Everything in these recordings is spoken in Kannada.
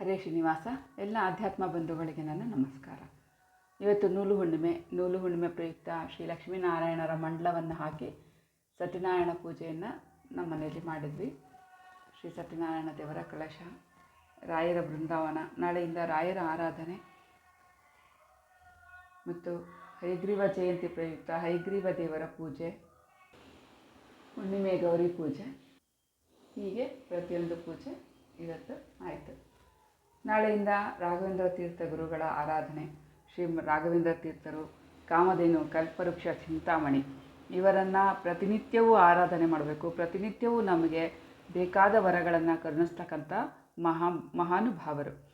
ಹರೇ ಶ್ರೀನಿವಾಸ, ಎಲ್ಲ ಆಧ್ಯಾತ್ಮ ಬಂಧುಗಳಿಗೆ ನನ್ನ ನಮಸ್ಕಾರ. ಇವತ್ತು ನೂಲು ಹುಣ್ಣಿಮೆ ನೂಲು ಹುಣ್ಣಿಮೆ ಪ್ರಯುಕ್ತ ಶ್ರೀ ಲಕ್ಷ್ಮೀನಾರಾಯಣರ ಮಂಡಲವನ್ನು ಹಾಕಿ ಸತ್ಯನಾರಾಯಣ ಪೂಜೆಯನ್ನು ನಮ್ಮ ಮನೆಯಲ್ಲಿ ಮಾಡಿದ್ವಿ. ಶ್ರೀ ಸತ್ಯನಾರಾಯಣ ದೇವರ ಕಳಶ, ರಾಯರ ಬೃಂದಾವನ, ನಾಳೆಯಿಂದ ರಾಯರ ಆರಾಧನೆ ಮತ್ತು ಹೈಗ್ರೀವ ಜಯಂತಿ ಪ್ರಯುಕ್ತ ಹೈಗ್ರೀವ ದೇವರ ಪೂಜೆ, ಹುಣ್ಣಿಮೆ ಗೌರಿ ಪೂಜೆ, ಹೀಗೆ ಪ್ರತಿಯೊಂದು ಪೂಜೆ ಇವತ್ತು ಆಯಿತು. ನಾಳೆಯಿಂದ ರಾಘವೇಂದ್ರ ತೀರ್ಥ ಗುರುಗಳ ಆರಾಧನೆ. ಶ್ರೀ ರಾಘವೇಂದ್ರ ತೀರ್ಥರು ಕಾಮಧೇನು ಕಲ್ಪವೃಕ್ಷ ಚಿಂತಾಮಣಿ. ಇವರನ್ನು ಪ್ರತಿನಿತ್ಯವೂ ಆರಾಧನೆ ಮಾಡಬೇಕು. ಪ್ರತಿನಿತ್ಯವೂ ನಮಗೆ ಬೇಕಾದ ವರಗಳನ್ನು ಕರುಣಿಸ್ತಕ್ಕಂಥ ಮಹಾ, ಮಹಾನುಭಾವರು.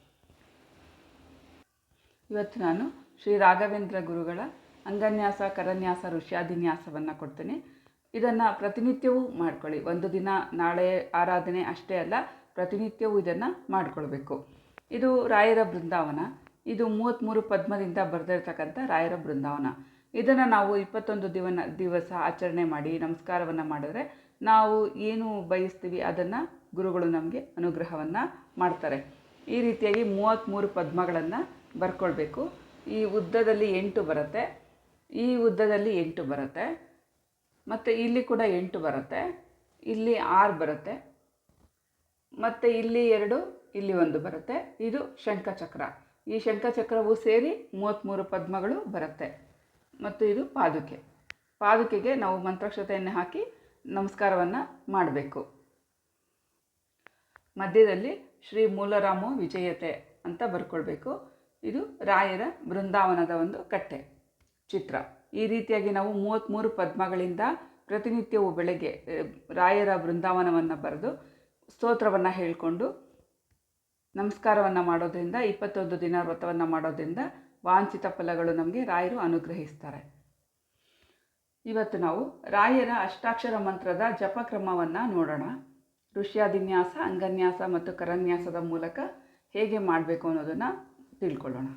ಇವತ್ತು ನಾನು ಶ್ರೀ ರಾಘವೇಂದ್ರ ಗುರುಗಳ ಅಂಗನ್ಯಾಸ, ಕರನ್ಯಾಸ ಋಷ್ಯಾದಿನ್ಯಾಸವನ್ನು ಕೊಡ್ತೇನೆ. ಇದನ್ನು ಪ್ರತಿನಿತ್ಯವೂ ಮಾಡ್ಕೊಳ್ಳಿ. ಒಂದು ದಿನ ನಾಳೆ ಆರಾಧನೆ ಅಷ್ಟೇ ಅಲ್ಲ, ಪ್ರತಿನಿತ್ಯವೂ ಇದನ್ನು ಮಾಡಿಕೊಳ್ಬೇಕು. ಇದು ರಾಯರ ಬೃಂದಾವನ. ಇದು ಮೂವತ್ತ್ಮೂರು ಪದ್ಮದಿಂದ ಬರೆದಿರ್ತಕ್ಕಂಥ ರಾಯರ ಬೃಂದಾವನ. ಇದನ್ನು ನಾವು ಇಪ್ಪತ್ತೊಂದು ದಿವನ, ದಿವಸ ಆಚರಣೆ ಮಾಡಿ ನಮಸ್ಕಾರವನ್ನು ಮಾಡಿದ್ರೆ ನಾವು ಏನು ಬಯಸ್ತೀವಿ ಅದನ್ನು ಗುರುಗಳು ನಮಗೆ ಅನುಗ್ರಹವನ್ನು ಮಾಡ್ತಾರೆ. ಈ ರೀತಿಯಾಗಿ ಮೂವತ್ತ್ಮೂರು ಪದ್ಮಗಳನ್ನು ಬರ್ಕೊಳ್ಬೇಕು. ಈ ಉದ್ದದಲ್ಲಿ ಎಂಟು ಬರುತ್ತೆ. ಈ ಉದ್ದದಲ್ಲಿ ಎಂಟು ಬರುತ್ತೆ. ಮತ್ತು ಇಲ್ಲಿ ಕೂಡ ಎಂಟು ಬರುತ್ತೆ. ಇಲ್ಲಿ ಆರು ಬರುತ್ತೆ. ಮತ್ತು ಇಲ್ಲಿ ಎರಡು, ಇಲ್ಲಿ ಒಂದು ಬರುತ್ತೆ. ಇದು ಶಂಖಚಕ್ರ. ಈ ಶಂಖಚಕ್ರವು ಸೇರಿ ಮೂವತ್ತ್ಮೂರು ಪದ್ಮಗಳು ಬರುತ್ತೆ. ಮತ್ತು ಇದು ಪಾದುಕೆ. ಪಾದುಕೆಗೆ ನಾವು ಮಂತ್ರಕ್ಷತೆಯನ್ನು ಹಾಕಿ ನಮಸ್ಕಾರವನ್ನು ಮಾಡಬೇಕು. ಮಧ್ಯದಲ್ಲಿ ಶ್ರೀ ಮೂಲರಾಮೋ ವಿಜಯತೆ ಅಂತ ಬರ್ಕೊಳ್ಬೇಕು. ಇದು ರಾಯರ ಬೃಂದಾವನದ ಒಂದು ಕಟ್ಟೆ, ಚಿತ್ರ. ಈ ರೀತಿಯಾಗಿ ನಾವು ಮೂವತ್ತ್ಮೂರು ಪದ್ಮಗಳಿಂದ ಪ್ರತಿನಿತ್ಯವು ಬೆಳಗ್ಗೆ, ರಾಯರ ಬೃಂದಾವನವನ್ನು ಬರೆದು ಸ್ತೋತ್ರವನ್ನು ಹೇಳಿಕೊಂಡು ನಮಸ್ಕಾರವನ್ನು ಮಾಡೋದ್ರಿಂದ, ಇಪ್ಪತ್ತೊಂದು ದಿನ ವ್ರತವನ್ನು ಮಾಡೋದ್ರಿಂದ ವಾಂಛಿತ ಫಲಗಳು ನಮಗೆ ರಾಯರು ಅನುಗ್ರಹಿಸ್ತಾರೆ. ಇವತ್ತು ನಾವು ರಾಯರ ಅಷ್ಟಾಕ್ಷರ ಮಂತ್ರದ ಜಪಕ್ರಮವನ್ನು ನೋಡೋಣ. ಋಷ್ಯಾದಿನ್ಯಾಸ, ಅಂಗನ್ಯಾಸ ಮತ್ತು ಕರನ್ಯಾಸದ ಮೂಲಕ ಹೇಗೆ ಮಾಡಬೇಕು ಅನ್ನೋದನ್ನು ತಿಳ್ಕೊಳ್ಳೋಣ.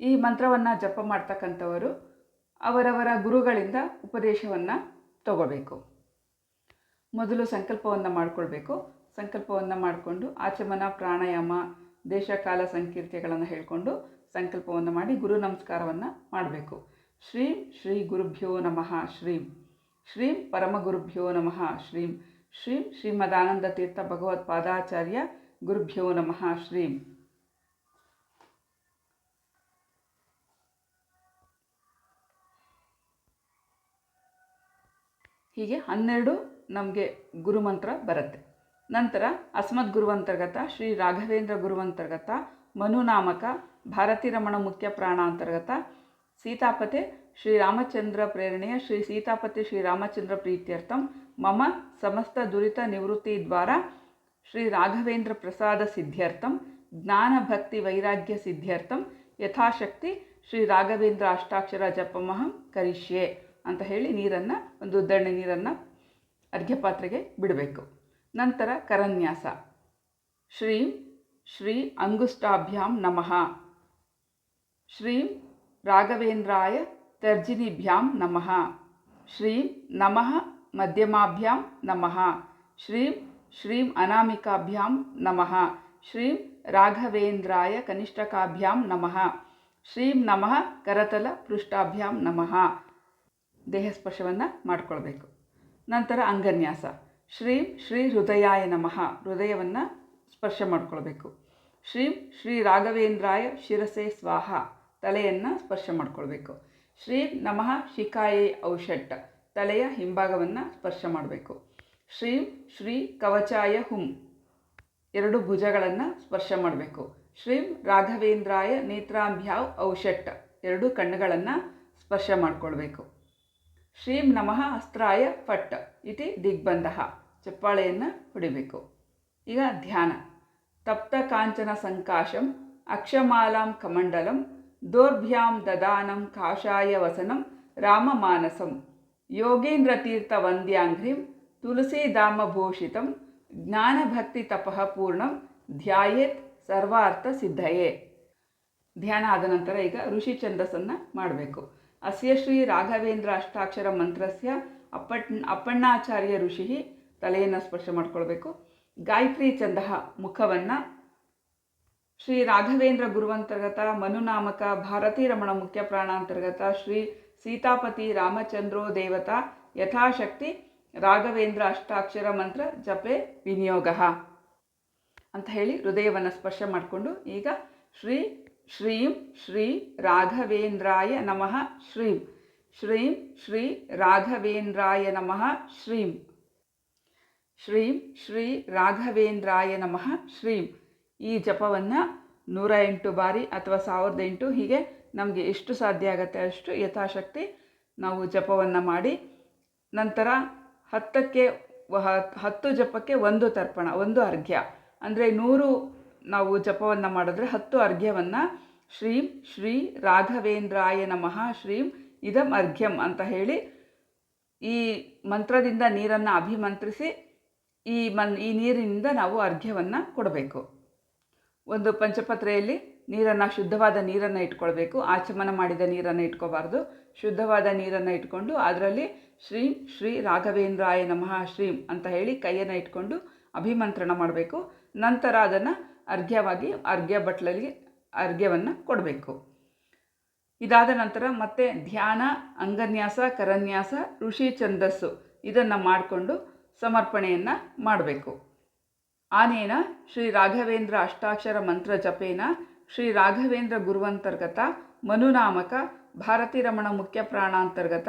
ಈ ಮಂತ್ರವನ್ನು ಜಪ ಮಾಡ್ತಕ್ಕಂಥವರು ಅವರವರ ಗುರುಗಳಿಂದ ಉಪದೇಶವನ್ನು ತಗೋಬೇಕು. ಮೊದಲು ಸಂಕಲ್ಪವನ್ನು ಮಾಡಿಕೊಳ್ಬೇಕು. ಸಂಕಲ್ಪವನ್ನು ಮಾಡಿಕೊಂಡು ಆಚಮನ, ಪ್ರಾಣಾಯಾಮ, ದೇಶಕಾಲ ಸಂಕೀರ್ತಿಗಳನ್ನು ಹೇಳಿಕೊಂಡು ಸಂಕಲ್ಪವನ್ನು ಮಾಡಿ ಗುರು ನಮಸ್ಕಾರವನ್ನು ಮಾಡಬೇಕು. ಶ್ರೀಂ ಶ್ರೀ ಗುರುಭ್ಯೋ ನಮಃ, ಶ್ರೀಂ. ಶ್ರೀಂ ಪರಮಗುರುಭ್ಯೋ ನಮಃ, ಶ್ರೀಂ. ಶ್ರೀಂ ಶ್ರೀಮದಾನಂದ ತೀರ್ಥ ಭಗವತ್ಪಾದಾಚಾರ್ಯ ಗುರುಭ್ಯೋ ನಮಃ, ಶ್ರೀಂ. ಹೀಗೆ ಹನ್ನೆರಡು ನಮಗೆ ಗುರುಮಂತ್ರ ಬರುತ್ತೆ. ನಂತರ ಅಸ್ಮದ್ ಗುರುವಂತರ್ಗತ, ಶ್ರೀ ರಾಘವೇಂದ್ರ ಗುರುವಂತರ್ಗತ ಮನುನಾಮಕ ಭಾರತೀ ರಮಣ ಮುಖ್ಯ ಪ್ರಾಣ ಅಂತರ್ಗತ, ಸೀತಾಪತೆ ಶ್ರೀರಾಮಚಂದ್ರ ಪ್ರೇರಣೆಯ ಶ್ರೀ ಸೀತಾಪತಿ ಶ್ರೀರಾಮಚಂದ್ರ ಪ್ರೀತ್ಯರ್ಥಂ, ಮಮ ಸಮಸ್ತ ದುರಿತ ನಿವೃತ್ತಿ ದ್ವಾರ, ಶ್ರೀ ರಾಘವೇಂದ್ರ ಪ್ರಸಾದ ಸಿದ್ಧ್ಯರ್ಥಂ, ಜ್ಞಾನ ಭಕ್ತಿ ವೈರಾಗ್ಯ ಸಿದ್ಧ್ಯರ್ಥಂ, ಯಥಾಶಕ್ತಿ ಶ್ರೀ ರಾಘವೇಂದ್ರ ಅಷ್ಟಾಕ್ಷರ ಜಪಮಹಂ ಕರಿಷ್ಯೆ ಅಂತ ಹೇಳಿ ನೀರನ್ನು, ಒಂದು ದಣ್ಣೆ ನೀರನ್ನು ಅರ್ಘ್ಯ ಪಾತ್ರೆಗೆ ಬಿಡಬೇಕು. ನಂತರ ಕರನ್ಯಾಸ. ಶ್ರೀಂ ಶ್ರೀ ಅಂಗುಷ್ಟಾಭ್ಯಾಂ ನಮಃ. ಶ್ರೀಂ ರಾಘವೇಂದ್ರಾಯ ತರ್ಜಿನಿಭ್ಯಾಂ ನಮಃ. ಶ್ರೀಂ ನಮಃ ಮಧ್ಯಮಾಭ್ಯಾಂ ನಮಃ. ಶ್ರೀಂ ಶ್ರೀಂ ಅನಾಮಿಕಾಭ್ಯಾಂ ನಮಃ. ಶ್ರೀಂ ರಾಘವೇಂದ್ರಾಯ ಕನಿಷ್ಠಕಾಭ್ಯಾಂ ನಮಃ. ಶ್ರೀಂ ನಮಃ ಕರತಲ ಪೃಷ್ಠಾಭ್ಯಾಂ ನಮಃ. ದೇಹ ಸ್ಪರ್ಶವನ್ನು ಮಾಡಿಕೊಳ್ಬೇಕು. ನಂತರ ಅಂಗನ್ಯಾಸ. ಶ್ರೀಂ ಶ್ರೀ ಹೃದಯಾಯ ನಮಃ ಹೃದಯವನ್ನು ಸ್ಪರ್ಶ ಮಾಡ್ಕೊಳ್ಬೇಕು. ಶ್ರೀಂ ಶ್ರೀ ರಾಘವೇಂದ್ರಾಯ ಶಿರಸೆ ಸ್ವಾಹ ತಲೆಯನ್ನು ಸ್ಪರ್ಶ ಮಾಡ್ಕೊಳ್ಬೇಕು. ಶ್ರೀ ನಮಃ ಶಿಖಾಯೇ ಔಷಟ್ ತಲೆಯ ಹಿಂಭಾಗವನ್ನು ಸ್ಪರ್ಶ ಮಾಡಬೇಕು. ಶ್ರೀಂ ಶ್ರೀ ಕವಚಾಯ ಹುಂ ಎರಡು ಭುಜಗಳನ್ನು ಸ್ಪರ್ಶ ಮಾಡಬೇಕು. ಶ್ರೀಂ ರಾಘವೇಂದ್ರಾಯ ನೇತ್ರಾಂಭ್ಯಾವ್ ಔಷಟ್ ಎರಡು ಕಣ್ಣುಗಳನ್ನು ಸ್ಪರ್ಶ ಮಾಡಿಕೊಳ್ಬೇಕು. ಶ್ರೀಂ ನಮಃ ಅಸ್ತ್ರಾಯ ಪಟ್ಟ ಇತಿ ದಿಗ್ಬಂಧ. ಚಪ್ಪಾಳೆಯನ್ನು ಹೊಡಿಬೇಕು. ಈಗ ಧ್ಯಾನ. ತಪ್ತ ಕಾಂಚನ ಸಂಕಾಶಂ, ಅಕ್ಷಮಾಲಾಂ ಕಮಂಡಲಂ, ದೋರ್ಭ್ಯಾಂ ದದಾನಂ ಕಾಷಾಯ ವಸನಂ ರಾಮಮಾನಸಂ ಮಾನಸಂ. ಯೋಗೀಂದ್ರತೀರ್ಥ ವಂದ್ಯಾಂಘ್ರಿಂ ತುಳಸೀಧಾಮಭೂಷಿತಂ ಜ್ಞಾನಭಕ್ತಿ ತಪಃ ಪೂರ್ಣಂ, ಧ್ಯಾಯೇತ್ ಸರ್ವಾರ್ಥ ಸಿದ್ಧಯೇ. ಧ್ಯಾನ ಆದ ನಂತರ ಈಗ ಋಷಿ ಛಂದಸ್ಸನ್ನು ಮಾಡಬೇಕು. ಅಸ್ಯ ಶ್ರೀ ರಾಘವೇಂದ್ರ ಅಷ್ಟಾಕ್ಷರ ಮಂತ್ರಸ್ಯ, ಅಪ್ಪಟ್, ಅಪ್ಪಣ್ಣಾಚಾರ್ಯ ಋಷಿ ತಲೆಯನ್ನು ಸ್ಪರ್ಶ ಮಾಡ್ಕೊಳ್ಬೇಕು. ಗಾಯತ್ರಿ ಚಂದಹ ಮುಖವನ್ನು ಶ್ರೀ ರಾಘವೇಂದ್ರ ಗುರುವಂತರ್ಗತ, ಮನುನಾಮಕ, ಭಾರತೀ ರಮಣ ಮುಖ್ಯ ಪ್ರಾಣಾಂತರ್ಗತ, ಶ್ರೀ ಸೀತಾಪತಿ ರಾಮಚಂದ್ರೋ ದೇವತಾ, ಯಥಾಶಕ್ತಿ ರಾಘವೇಂದ್ರ ಅಷ್ಟಾಕ್ಷರ ಮಂತ್ರ ಜಪೆ ವಿನಿಯೋಗ ಅಂತ ಹೇಳಿ ಹೃದಯವನ್ನು ಸ್ಪರ್ಶ ಮಾಡಿಕೊಂಡು ಈಗ ಶ್ರೀ ಶ್ರೀಂ ಶ್ರೀ ರಾಘವೇಂದ್ರಾಯ ನಮಃ ಶ್ರೀಂ. ಶ್ರೀಂ ಶ್ರೀ ರಾಘವೇಂದ್ರಾಯ ನಮಃ ಶ್ರೀಂ. ಶ್ರೀಂ ಶ್ರೀ ರಾಘವೇಂದ್ರಾಯ ನಮಃ ಶ್ರೀಂ. ಈ ಜಪವನ್ನು ನೂರ ಎಂಟು ಬಾರಿ ಅಥವಾ ಸಾವಿರದ ಎಂಟು ಹೀಗೆ ನಮಗೆ ಎಷ್ಟು ಸಾಧ್ಯ ಆಗುತ್ತೆ ಅಷ್ಟು ಯಥಾಶಕ್ತಿ ನಾವು ಜಪವನ್ನು ಮಾಡಿ ನಂತರ ಹತ್ತಕ್ಕೆ ಹತ್ತು ಜಪಕ್ಕೆ ಒಂದು ತರ್ಪಣ, ಒಂದು ಅರ್ಘ್ಯ. ಅಂದರೆ ನೂರು ನಾವು ಜಪವನ್ನು ಮಾಡಿದ್ರೆ ಹತ್ತು ಅರ್ಘ್ಯವನ್ನು ಶ್ರೀಂ ಶ್ರೀ ರಾಘವೇಂದ್ರಾಯ ನಮಃ, ಶ್ರೀಂ ಇದಂ ಅರ್ಘ್ಯಂ ಅಂತ ಹೇಳಿ ಈ ಮಂತ್ರದಿಂದ ನೀರನ್ನು ಅಭಿಮಂತ್ರಿಸಿ ಈ ಮನ್ ಈ ನೀರಿನಿಂದ ನಾವು ಅರ್ಘ್ಯವನ್ನು ಕೊಡಬೇಕು. ಒಂದು ಪಂಚಪತ್ರೆಯಲ್ಲಿ ನೀರನ್ನು ಶುದ್ಧವಾದ ನೀರನ್ನು ಇಟ್ಕೊಳ್ಬೇಕು. ಆಚಮನ ಮಾಡಿದ ನೀರನ್ನು ಇಟ್ಕೋಬಾರ್ದು. ಶುದ್ಧವಾದ ನೀರನ್ನು ಇಟ್ಕೊಂಡು ಅದರಲ್ಲಿ ಶ್ರೀ ಶ್ರೀ ರಾಘವೇಂದ್ರಾಯ ನಮಃ, ಶ್ರೀಂ ಅಂತ ಹೇಳಿ ಕೈಯನ್ನು ಇಟ್ಕೊಂಡು ಅಭಿಮಂತ್ರಣ ಮಾಡಬೇಕು. ನಂತರ ಅದನ್ನು ಅರ್ಘ್ಯವಾಗಿ ಅರ್ಘ್ಯ ಬಟ್ಲಲ್ಲಿ ಅರ್ಘ್ಯವನ್ನು ಕೊಡಬೇಕು. ಇದಾದ ನಂತರ ಮತ್ತೆ ಧ್ಯಾನ, ಅಂಗನ್ಯಾಸ, ಕರನ್ಯಾಸ, ಋಷಿ ಛಂದಸ್ಸು ಇದನ್ನು ಮಾಡಿಕೊಂಡು ಸಮರ್ಪಣೆಯನ್ನು ಮಾಡಬೇಕು. ಆನೇನ ಶ್ರೀ ರಾಘವೇಂದ್ರ ಅಷ್ಟಾಕ್ಷರ ಮಂತ್ರ ಜಪೇನ, ಶ್ರೀ ರಾಘವೇಂದ್ರ ಗುರುವಂತರ್ಗತ, ಮನುನಾಮಕ ಭಾರತೀ ರಮಣ ಮುಖ್ಯ ಪ್ರಾಣಾಂತರ್ಗತ,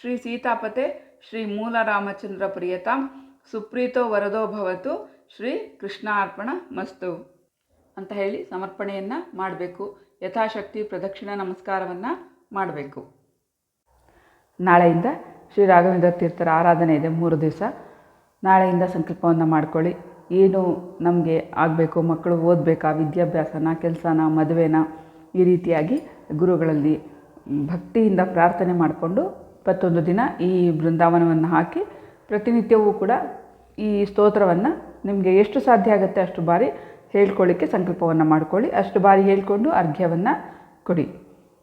ಶ್ರೀ ಸೀತಾಪತೆ, ಶ್ರೀ ಮೂಲ ರಾಮಚಂದ್ರ ಪ್ರಿಯತಾಂ ಸುಪ್ರೀತೋ ವರದೋ ಭವತು, ಶ್ರೀ ಕೃಷ್ಣಾರ್ಪಣ ಮಸ್ತು. ಅಂತ ಹೇಳಿ ಸಮರ್ಪಣೆಯನ್ನು ಮಾಡಬೇಕು. ಯಥಾಶಕ್ತಿ, ಪ್ರದಕ್ಷಿಣ, ನಮಸ್ಕಾರವನ್ನು ಮಾಡಬೇಕು. ನಾಳೆಯಿಂದ ಶ್ರೀ ರಾಘವೇಂದ್ರ ತೀರ್ಥರ ಆರಾಧನೆ ಇದೆ ಮೂರು ದಿವಸ. ನಾಳೆಯಿಂದ ಸಂಕಲ್ಪವನ್ನು ಮಾಡ್ಕೊಳ್ಳಿ. ಏನು ನಮಗೆ ಆಗಬೇಕು, ಮಕ್ಕಳು ಓದಬೇಕಾ, ವಿದ್ಯಾಭ್ಯಾಸನ, ಕೆಲಸನ, ಮದುವೆನ, ಈ ರೀತಿಯಾಗಿ ಗುರುಗಳಲ್ಲಿ ಭಕ್ತಿಯಿಂದ ಪ್ರಾರ್ಥನೆ ಮಾಡಿಕೊಂಡು ಇಪ್ಪತ್ತೊಂದು ದಿನ ಈ ಬೃಂದಾವನವನ್ನು ಹಾಕಿ ಪ್ರತಿನಿತ್ಯವೂ ಕೂಡ ಈ ಸ್ತೋತ್ರವನ್ನು ನಿಮಗೆ ಎಷ್ಟು ಸಾಧ್ಯ ಆಗುತ್ತೆ ಅಷ್ಟು ಬಾರಿ ಹೇಳ್ಕೊಳ್ಳಿಕ್ಕೆ ಸಂಕಲ್ಪವನ್ನು ಮಾಡ್ಕೊಳ್ಳಿ. ಅಷ್ಟು ಬಾರಿ ಹೇಳ್ಕೊಂಡು ಅರ್ಘ್ಯವನ್ನು ಕೊಡಿ.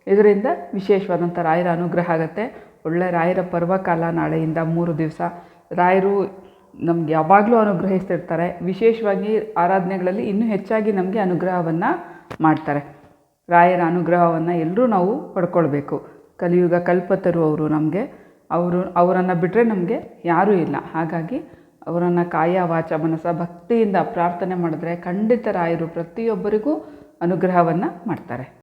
ಇದರಿಂದ ವಿಶೇಷವಾದಂಥ ರಾಯರ ಅನುಗ್ರಹ ಆಗುತ್ತೆ. ಒಳ್ಳೆ ರಾಯರ ಪರ್ವಕಾಲ ನಾಳೆಯಿಂದ ಮೂರು ದಿವಸ. ರಾಯರು ನಮ್ಗೆ ಯಾವಾಗಲೂ ಅನುಗ್ರಹಿಸ್ತಿರ್ತಾರೆ. ವಿಶೇಷವಾಗಿ ಆರಾಧನೆಗಳಲ್ಲಿ ಇನ್ನೂ ಹೆಚ್ಚಾಗಿ ನಮಗೆ ಅನುಗ್ರಹವನ್ನು ಮಾಡ್ತಾರೆ. ರಾಯರ ಅನುಗ್ರಹವನ್ನು ಎಲ್ಲರೂ ನಾವು ಪಡ್ಕೊಳ್ಬೇಕು. ಕಲಿಯುಗ ಕಲ್ಪತರು ಅವರು ನಮಗೆ. ಅವರು, ಅವರನ್ನು ಬಿಟ್ಟರೆ ನಮಗೆ ಯಾರೂ ಇಲ್ಲ. ಹಾಗಾಗಿ ಅವರನ್ನು ಕಾಯ ವಾಚ ಮನಸ ಭಕ್ತಿಯಿಂದ ಪ್ರಾರ್ಥನೆ ಮಾಡಿದ್ರೆ ಖಂಡಿತ ರಾಯರು ಪ್ರತಿಯೊಬ್ಬರಿಗೂ ಅನುಗ್ರಹವನ್ನು ಮಾಡ್ತಾರೆ.